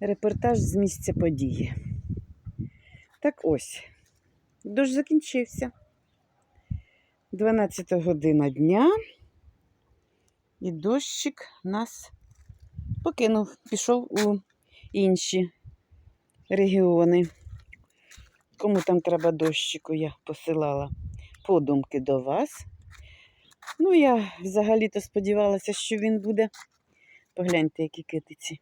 Репортаж з місця події. Так ось, дощ закінчився. 12 година дня. І дощик нас покинув, пішов у інші регіони. Кому там треба дощику, я посилала подумки до вас. Ну, я взагалі-то сподівалася, що він буде. Погляньте, які китиці.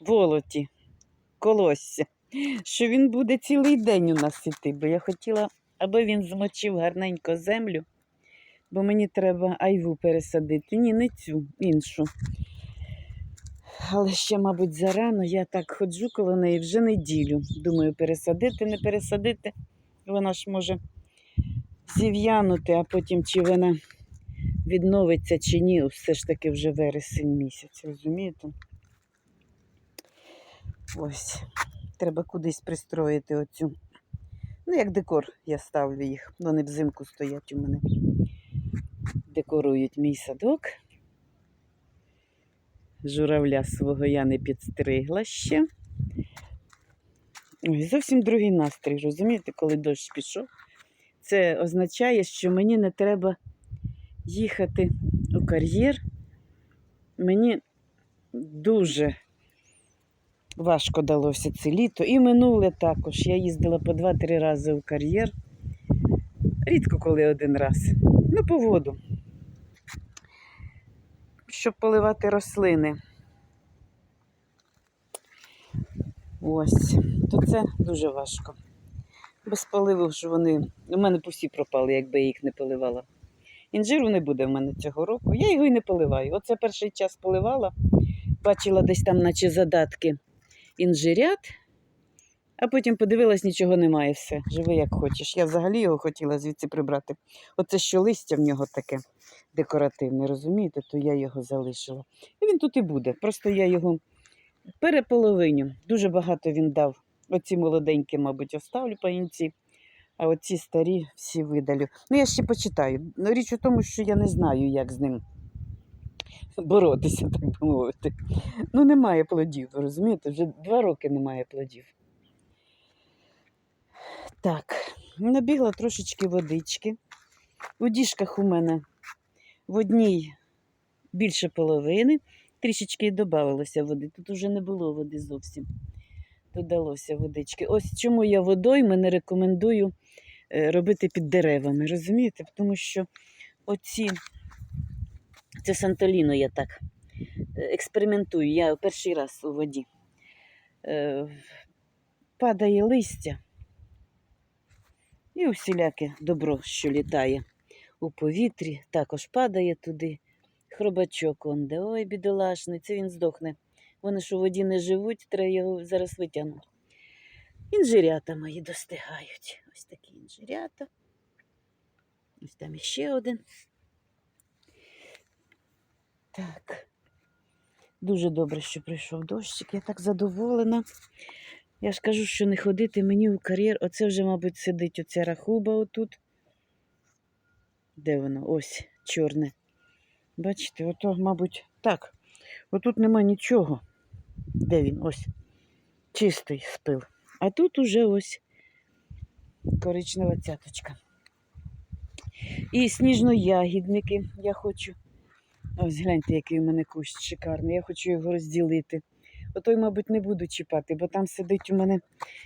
Волоті, колосся. Що він буде цілий день у нас іти, бо я хотіла, аби він змочив гарненько землю, бо мені треба айву пересадити. Ні, не цю, іншу. Але ще, мабуть, зарано я так ходжу коло неї вже неділю. Думаю, пересадити, не пересадити. Вона ж може зів'янути, а потім чи вона відновиться чи ні, все ж таки вже вересень місяць, розумієте? Ось, треба кудись пристроїти оцю. Ну, як декор я ставлю їх. Вони взимку стоять у мене. Декорують мій садок. Журавля свого я не підстригла ще. Ой, зовсім другий настрій, розумієте, коли дощ пішов. Це означає, що мені не треба їхати у кар'єр. Мені дуже важко далося це літо. І минуле також. Я їздила по 2-3 рази у кар'єр. Рідко коли один раз. Ну, по воду. Щоб поливати рослини. Ось, то це дуже важко. Без поливу ж вони. У мене усі пропали, якби я їх не поливала. Інжиру не буде в мене цього року. Я його і не поливаю. Оце перший час поливала, бачила десь там, наче задатки інжирят, а потім подивилась, нічого немає, все. Живи як хочеш. Я взагалі його хотіла звідси прибрати. Оце що листя в нього таке декоративне, розумієте, то я його залишила. І він тут і буде. Просто я його переполовиню. Дуже багато він дав. Оці молоденькі, мабуть, оставлю паїнці, а оці старі всі видалю. Ну, я ще почитаю. Ну, Річ у тому, що я не знаю, як з ним боротися, так би мовити. Ну, немає плодів, розумієте? Вже два роки немає плодів. Так, набігла трошечки водички. У діжках у мене в одній більше половини. Трішечки і додавалося води. Тут уже не було води зовсім. Додалося водички. Ось чому я водойми не рекомендую е, робити під деревами. Розумієте? Тому що оці, це Сантоліно я так е, експериментую. Я перший раз у воді. Е, Падає листя і усіляке добро, що літає у повітрі, також падає туди. Хробачок он де. Ой, бідолашний, це він здохне. Вони ж у воді не живуть, треба його зараз витягнути. Інжирята мої достигають. Ось такі інжирята. Ось там іще один. Так. Дуже добре, що прийшов дощик. Я так задоволена. Я ж кажу, що не ходити мені у кар'єр. Оце вже, мабуть, сидить оця рахуба отут. Де воно? Ось, чорне. Бачите, ото, мабуть, так. Отут нема нічого. Де він? Ось. Чистий спил. А тут уже ось коричнева цяточка. І сніжно-ягідники я хочу. Ось гляньте, який у мене кущ шикарний. Я хочу його розділити. Отой, мабуть, не буду чіпати, бо там сидить у мене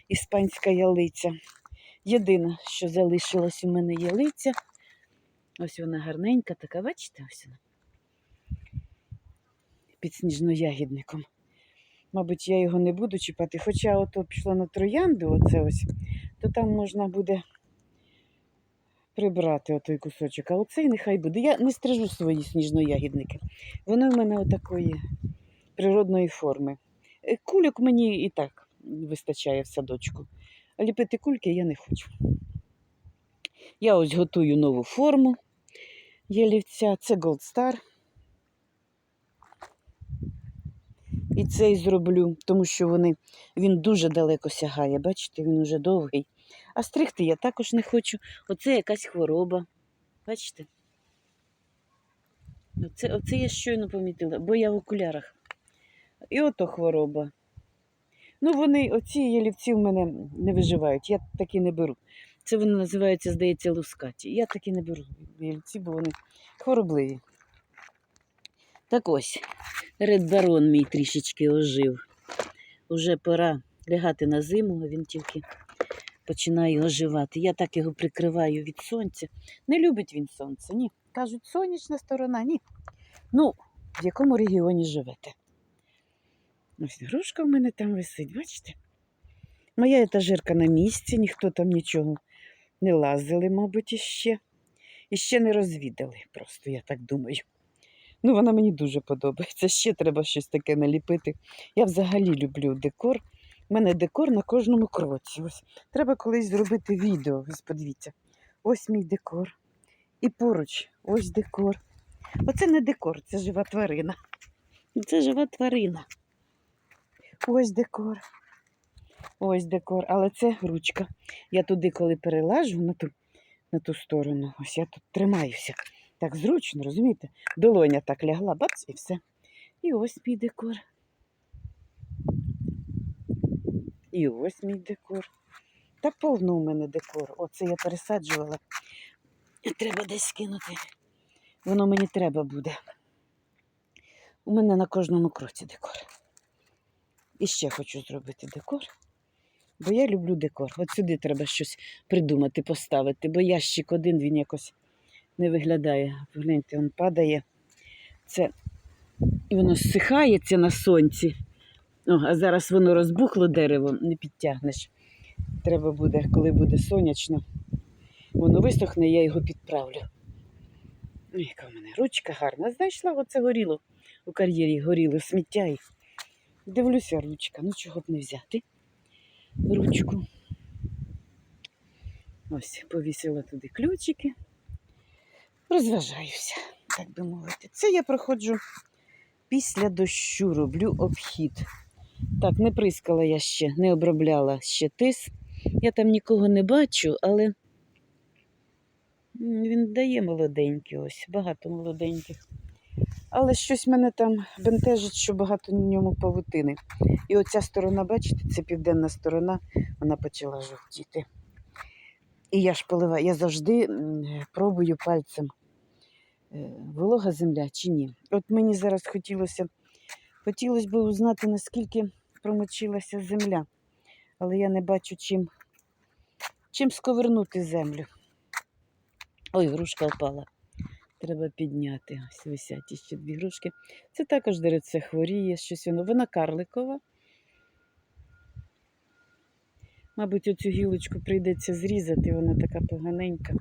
іспанська ялиця. Єдине, що залишилось у мене ялиця. Ось вона гарненька, така, бачите, ось вона. Під сніжно-ягідником. Мабуть, я його не буду чіпати. Хоча ото пішло на троянду, оце ось, то там можна буде прибрати отой кусочок. А оцей нехай буде. Я не стрижу свої сніжно-ягідники. Вони в мене отакої природної форми. Е, Кульок мені і так вистачає в садочку. А ліпити кульки я не хочу. Я ось готую нову форму ялівця. Це Gold Star. І цей зроблю, тому що вони, він дуже далеко сягає. Бачите, він уже довгий. А стригти я також не хочу. Оце якась хвороба. Бачите? Оце, оце я щойно помітила, бо я в окулярах. І ото хвороба. Ну, вони, оці ялівці в мене не виживають. Я такі не беру. Це вони називаються, здається, лускаті. Я такі не беру ялівці, бо вони хворобливі. Так ось, Ред Барон мій трішечки ожив. Уже пора лягати на зиму, а він тільки починає оживати. Я так його прикриваю від сонця. Не любить він сонце, ні. Кажуть, сонячна сторона, ні. Ну, в якому регіоні живете? Ось грушка в мене там висить, бачите? Моя етажерка на місці, ніхто там нічого не лазили, мабуть, іще. І ще не розвідали, просто, я так думаю. Ну, вона мені дуже подобається. Ще треба щось таке наліпити. Я взагалі люблю декор. У мене декор на кожному кроці. Ось треба колись зробити відео. Подивіться. Ось мій декор. І поруч ось декор. Оце не декор, це жива тварина. Це жива тварина. Ось декор. Ось декор, але це ручка. Я туди, коли перелажу на ту, на ту сторону, ось я тут тримаюся. Так зручно, розумієте? Долоня так лягла, бац, і все. І ось мій декор. І ось мій декор. Та повно у мене декор. Оце я пересаджувала. Треба десь скинути. Воно мені треба буде. У мене на кожному кроці декор. І ще хочу зробити декор. Бо я люблю декор. От сюди треба щось придумати, поставити, бо ящик один він якось не виглядає. Гляньте, він падає. Це і воно зсихається на сонці. О, а зараз воно розбухло дерево, не підтягнеш. Треба буде, коли буде сонячно, воно висохне, я його підправлю. Ой, яка в мене ручка гарна. Знайшла оце горіло у кар'єрі, горіло сміття. І дивлюся, ручка, ну чого б не взяти ручку. Ось, повісила туди ключики. Розважаюся, так би мовити. Це я проходжу після дощу, роблю обхід. Так, не прискала я ще, не обробляла ще тис. Я там нікого не бачу, але він дає молоденький ось, багато молоденьких. Але щось мене там бентежить, що багато на ньому павутини. І оця сторона, бачите, це південна сторона, вона почала жовтіти. І я ж поливаю, я завжди пробую пальцем, е, волога земля чи ні. От мені зараз хотілося, хотілося б узнати, наскільки промочилася земля, але я не бачу, чим, чим сковернути землю. Ой, грушка впала. Треба підняти. Ось висять іще дві грушки. Це також дереце хворіє, щось воно. Вона карликова. Мабуть, оцю гілочку прийдеться зрізати, вона така поганенька.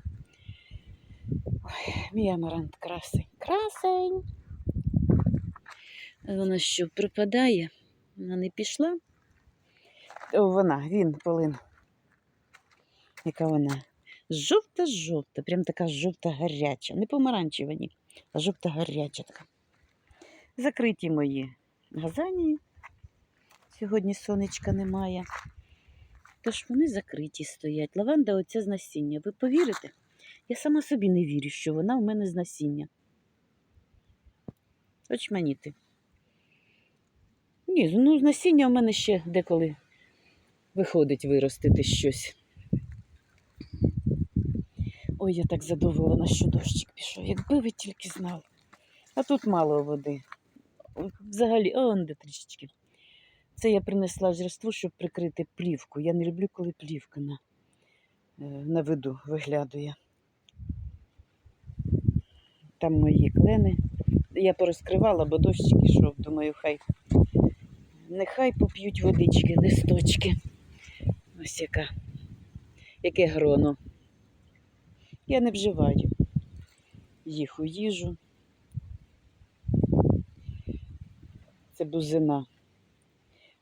Ой, мій амарант красень. Красень. Вона що, пропадає? Вона не пішла? О, вона, він, полин. Яка вона? Жовта-жовта, прям така жовта гаряча. Не помаранчева, а жовта гаряча така. Закриті мої газанії. Сьогодні сонечка немає. Тож вони закриті стоять. Лаванда оця з насіння. Ви повірите? Я сама собі не вірю, що вона в мене з насіння. Очманіти. Ні, ну з насіння в мене ще деколи виходить виростити щось. Ой, я так задоволена, що дощик пішов. Якби ви тільки знали. А тут мало води. Взагалі, он де трішечки. Це я принесла жирству, щоб прикрити плівку. Я не люблю, коли плівка на, е, на виду виглядає. Там мої клени. Я порозкривала, бо дощик ішов. Думаю, хай нехай поп'ють водички, листочки. Ось яка, яке гроно. Я не вживаю їх у їжу. Це бузина.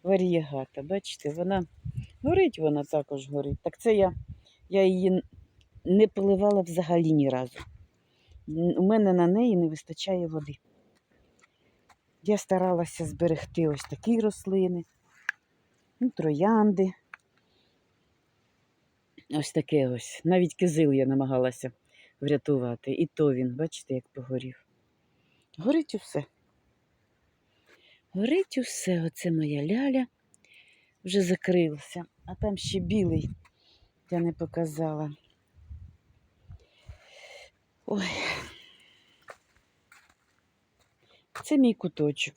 Варієгата, бачите, вона горить, вона також горить. Так це я, я її не поливала взагалі ні разу. У мене на неї не вистачає води. Я старалася зберегти ось такі рослини, ну, троянди. Ось таке ось. Навіть кизил я намагалася врятувати. І то він, бачите, як погорів. Горить усе. Горить усе, оце моя ляля вже закрилася, а там ще білий я не показала. Ой. Це мій куточок.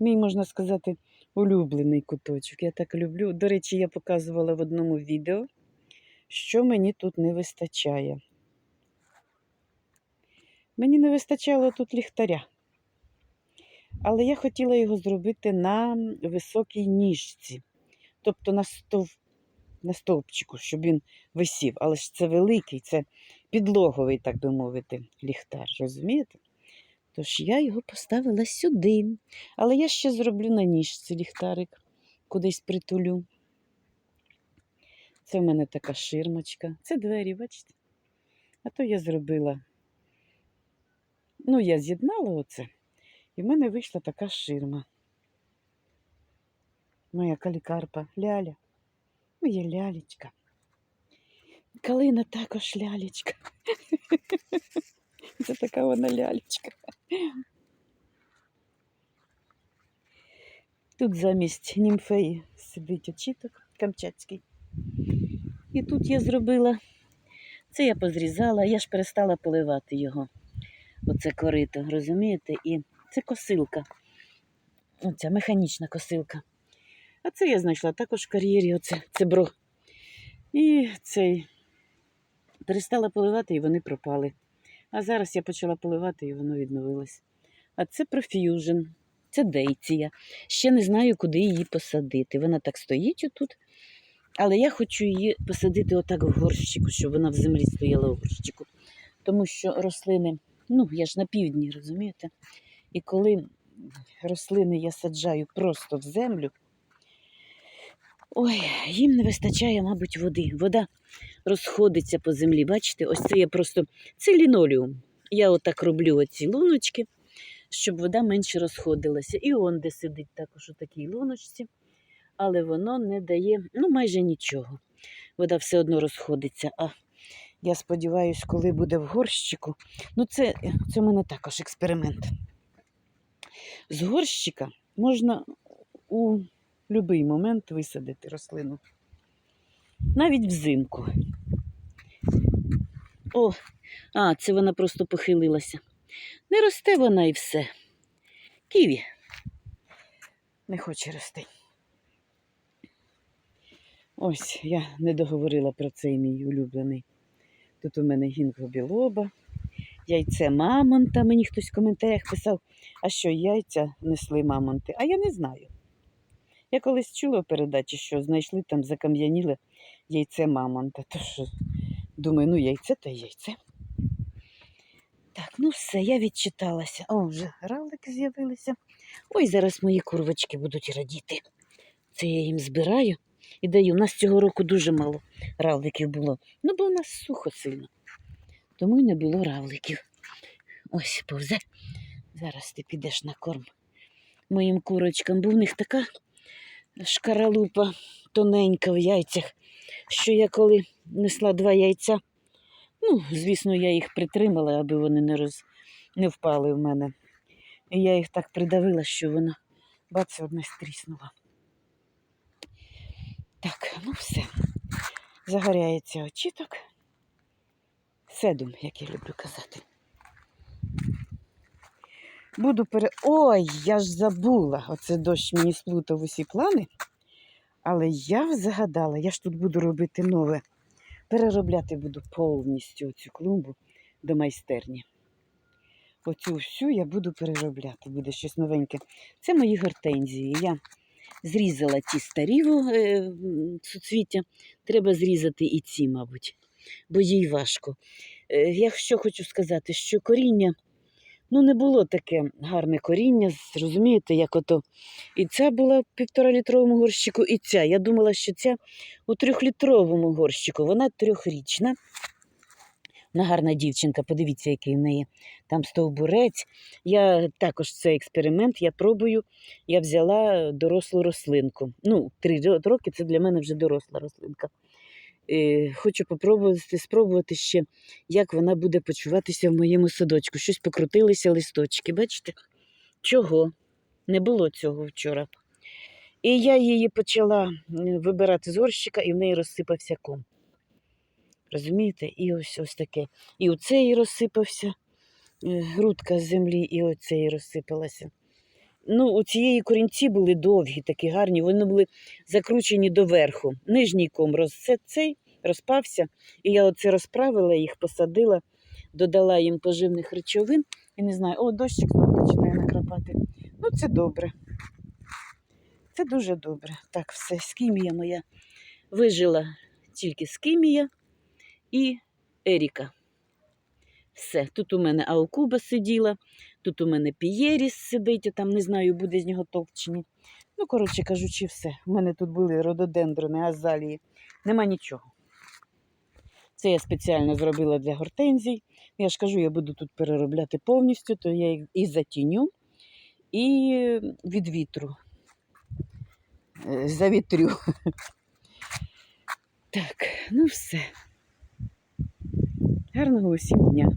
Мій, можна сказати, улюблений куточок. Я так люблю. До речі, я показувала в одному відео, що мені тут не вистачає. Мені не вистачало тут ліхтаря. Але я хотіла його зробити на високій ніжці, тобто на, стов... на стовпчику, щоб він висів. Але ж це великий, це підлоговий, так би мовити, ліхтар, розумієте? Тож я його поставила сюди. Але я ще зроблю на ніжці ліхтарик, кудись притулю. Це в мене така ширмочка. Це двері, бачите? А то я зробила. Ну, я з'єднала оце, і в мене вийшла така ширма. Моя калікарпа, ляля, моя лялечка. Калина також лялечка. Це така вона лялечка. Тут замість німфеї сидить очіток камчатський. І тут я зробила, це я позрізала, я ж перестала поливати його. Оце корито, розумієте? І це косилка. Оця механічна косилка. А це я знайшла також в кар'єрі, оце цебро. І цей перестала поливати, і вони пропали. А зараз я почала поливати, і воно відновилось. А це проф'южн, це дейція. Ще не знаю, куди її посадити. Вона так стоїть отут. Але я хочу її посадити отак в горщику, щоб вона в землі стояла в горщику. Тому що рослини, ну, я ж на півдні, розумієте? І коли рослини я саджаю просто в землю, ой, їм не вистачає, мабуть, води. Вода розходиться по землі. Бачите, ось це я просто це лінолеум. Я отак роблю оці луночки, щоб вода менше розходилася. І он де сидить також у такій луночці, але воно не дає ну, майже нічого. Вода все одно розходиться. А я сподіваюся, коли буде в горщику. Ну, це, це в мене також експеримент. З горщика можна у будь-який момент висадити рослину. Навіть взимку. О, а, це вона просто похилилася. Не росте вона і все. Ківі. Не хоче рости. Ось, я не договорила про цей мій улюблений. Тут у мене гінго білоба, яйце мамонта. Мені хтось в коментарях писав, а що яйця несли мамонти. А я не знаю. Я колись чула в передачі, що знайшли там закам'яніле яйце мамонта. Тож думаю, ну яйце та яйце. Так, ну все, я відчиталася. О, вже равлики з'явилися. Ой, зараз мої курвочки будуть радіти. Це я їм збираю і даю. У нас цього року дуже мало равликів було. Ну, бо у нас сухо сильно. Тому й не було равликів. Ось повзе. Зараз ти підеш на корм моїм курочкам, бо в них така шкаралупа тоненька в яйцях, що я коли несла два яйця, ну, звісно, я їх притримала, аби вони не, роз... не впали в мене. І я їх так придавила, що воно бац, одне стріснуло. Так, ну все. Загоряється очіток. Седум, як я люблю казати. Буду пере... Ой, я ж забула. Оце дощ мені сплутав усі плани. Але я згадала, я ж тут буду робити нове. Переробляти буду повністю цю клумбу до майстерні. Оцю всю я буду переробляти, буде щось новеньке. Це мої гортензії. Я зрізала ті старі е, суцвіття. Треба зрізати і ці, мабуть, бо їй важко. Е, Я що хочу сказати, що коріння ну, не було таке гарне коріння, розумієте, як ото. І ця була в півторалітровому горщику, і ця. Я думала, що ця у трьохлітровому горщику. Вона трьохрічна. Вона гарна дівчинка, подивіться, який в неї там стовбурець. Я також цей експеримент я пробую. Я взяла дорослу рослинку. Ну, три роки це для мене вже доросла рослинка. Е, хочу попробувати спробувати ще, як вона буде почуватися в моєму садочку. Щось покрутилися листочки, бачите? Чого? Не було цього вчора. І я її почала вибирати з горщика, і в неї розсипався ком. Розумієте? І ось ось таке. І оцей розсипався, е, грудка з землі, і оцей розсипалася. Ну, у цієї корінці були довгі, такі гарні, вони були закручені доверху. Нижній ком роз... це- цей розпався, і я оце розправила їх, посадила, додала їм поживних речовин. І не знаю, о, дощик знову починає накрапати. Ну, це добре. Це дуже добре. Так, все, скімія моя вижила тільки скімія і Еріка. Все, тут у мене Аукуба сиділа, тут у мене Пієріс сидить, а там не знаю, буде з нього толк чи ні. Ну, коротше кажучи, все. У мене тут були рододендрони, азалії. Нема нічого. Це я спеціально зробила для гортензій. Я ж кажу, я буду тут переробляти повністю, то я їх і затіню, і від вітру. Е, Завітрю. Так, ну все. Гарного усім дня.